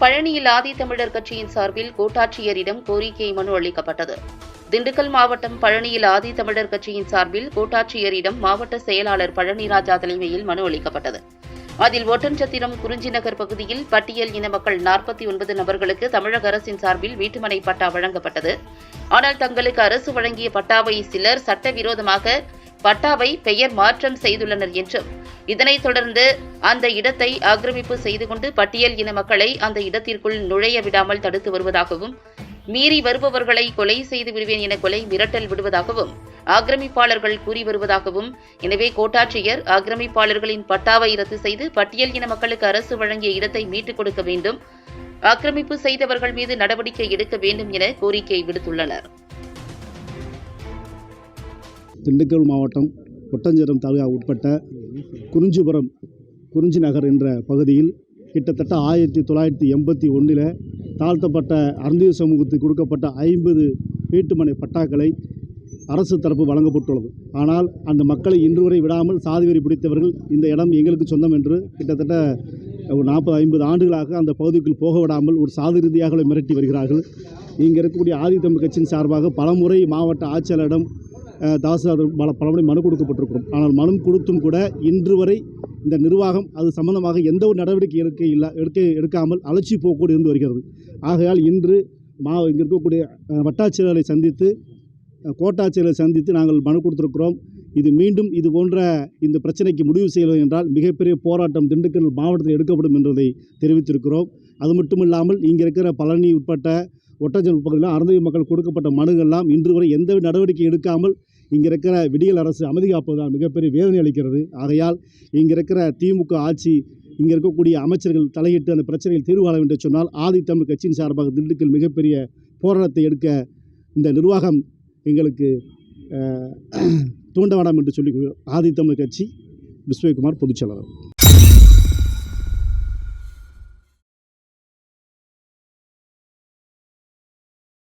பழனியில் ஆதித்தமிழர் கட்சியின் சார்பில் கோட்டாட்சியரிடம் கோரிக்கை மனு அளிக்கப்பட்டது. திண்டுக்கல் மாவட்டம் பழனியில் ஆதித்தமிழர் கட்சியின் சார்பில் கோட்டாட்சியரிடம் மாவட்ட செயலாளர் பழனிராஜா தலைமையில் மனு அளிக்கப்பட்டது. அதில் ஒட்டன்சத்திரம் குறிஞ்சி நகர் பகுதியில் பட்டியல் இன மக்கள் நாற்பத்தி ஒன்பது நபர்களுக்கு தமிழக அரசின் சார்பில் வீட்டுமனை பட்டா வழங்கப்பட்டது. ஆனால் தங்களுக்கு அரசு வழங்கிய பட்டாவை சிலர் சட்டவிரோதமாக பட்டாவை பெயர் மாற்றம் செய்துள்ளனர் என்றும் இதனைத் தொடர்ந்து அந்த இடத்தை ஆக்கிரமிப்பு செய்து கொண்டு பட்டியல் இன மக்களை அந்த இடத்திற்குள் நுழைய விடாமல் தடுத்து வருவதாகவும் மீறி வருபவர்களை கொலை செய்து விடுவேன் என கொலை மிரட்டல் விடுவதாகவும் ஆக்கிரமிப்பாளர்கள் கூறி வருவதாகவும் எனவே கோட்டாட்சியர் ஆக்கிரமிப்பாளர்களின் பட்டாவை ரத்து செய்து பட்டியல் இன மக்களுக்கு அரசு வழங்கிய இடத்தை மீட்டுக் கொடுக்க வேண்டும் ஆக்கிரமிப்பு செய்தவர்கள் மீது நடவடிக்கை எடுக்க வேண்டும் என கோரிக்கை விடுத்துள்ளனர். திண்டுக்கல் மாவட்டம் ஒட்டஞ்சரம் தாலுகா உட்பட்ட குறிஞ்சிபுரம் குறிஞ்சி நகர் என்ற பகுதியில் கிட்டத்தட்ட ஆயிரத்தி தொள்ளாயிரத்தி எண்பத்தி ஒன்றில் தாழ்த்தப்பட்ட அருந்திய சமூகத்துக்கு கொடுக்கப்பட்ட ஐம்பது வீட்டுமனை பட்டாக்களை அரசு தரப்பு வழங்கப்பட்டுள்ளது. ஆனால் அந்த மக்களை இன்று வரை விடாமல் சாதிவெறி பிடித்தவர்கள் இந்த இடம் எங்களுக்கு சொந்தம் என்று கிட்டத்தட்ட ஒரு நாற்பது ஐம்பது ஆண்டுகளாக அந்த பகுதிக்குள் போக விடாமல் ஒரு சாதி ரீதியாக மிரட்டி வருகிறார்கள். இங்கே இருக்கக்கூடிய ஆதித்தமிழ் கட்சியின் சார்பாக பலமுறை மாவட்ட ஆட்சியாளரிடம் தாசில்தார் பல பலமுறை மனு கொடுக்கப்பட்டிருக்கிறோம். ஆனால் மனு கொடுத்தும் கூட இன்று வரை இந்த நிர்வாகம் அது சம்பந்தமாக எந்த ஒரு நடவடிக்கை எடுக்க இல்லை எடுக்க எடுக்காமல் அலட்சி போக்கூட இருந்து வருகிறது. ஆகையால் இன்று மா இங்கே இருக்கக்கூடிய வட்டாட்சியர்களை சந்தித்து கோட்டாட்சியர்களை சந்தித்து நாங்கள் மனு கொடுத்துருக்கிறோம். இது மீண்டும் இது போன்ற இந்த பிரச்சனைக்கு முடிவு செய்வது என்றால் மிகப்பெரிய போராட்டம் திண்டுக்கல் மாவட்டத்தில் எடுக்கப்படும் என்பதை தெரிவித்திருக்கிறோம். அது மட்டும் இல்லாமல் இங்கே இருக்கிற பழனி உட்பட்ட ஒட்டச்சல் பகுதியில் அறந்தவி மக்கள் கொடுக்கப்பட்ட மனுகள்லாம் இன்று வரை எந்த நடவடிக்கை எடுக்காமல் இங்கே இருக்கிற விடியல் அரசு அமைதி காப்பதுதான் மிகப்பெரிய வேதனை அளிக்கிறது. ஆகையால் இங்கே இருக்கிற திமுக ஆட்சி இங்கே இருக்கக்கூடிய அமைச்சர்கள் தலையிட்டு அந்த பிரச்சனையில் தீர்வு காண வேண்டும் என்று சொன்னால் ஆதித்தமிழ் கட்சியின் சார்பாக திண்டுக்கல் மிகப்பெரிய போராட்டத்தை எடுக்க இந்த நிர்வாகம் எங்களுக்கு தூண்ட வேண்டாம் என்று சொல்லி ஆதித்தமிழ் கட்சி விஸ்வகுமார் பொதுச்செயலாளர்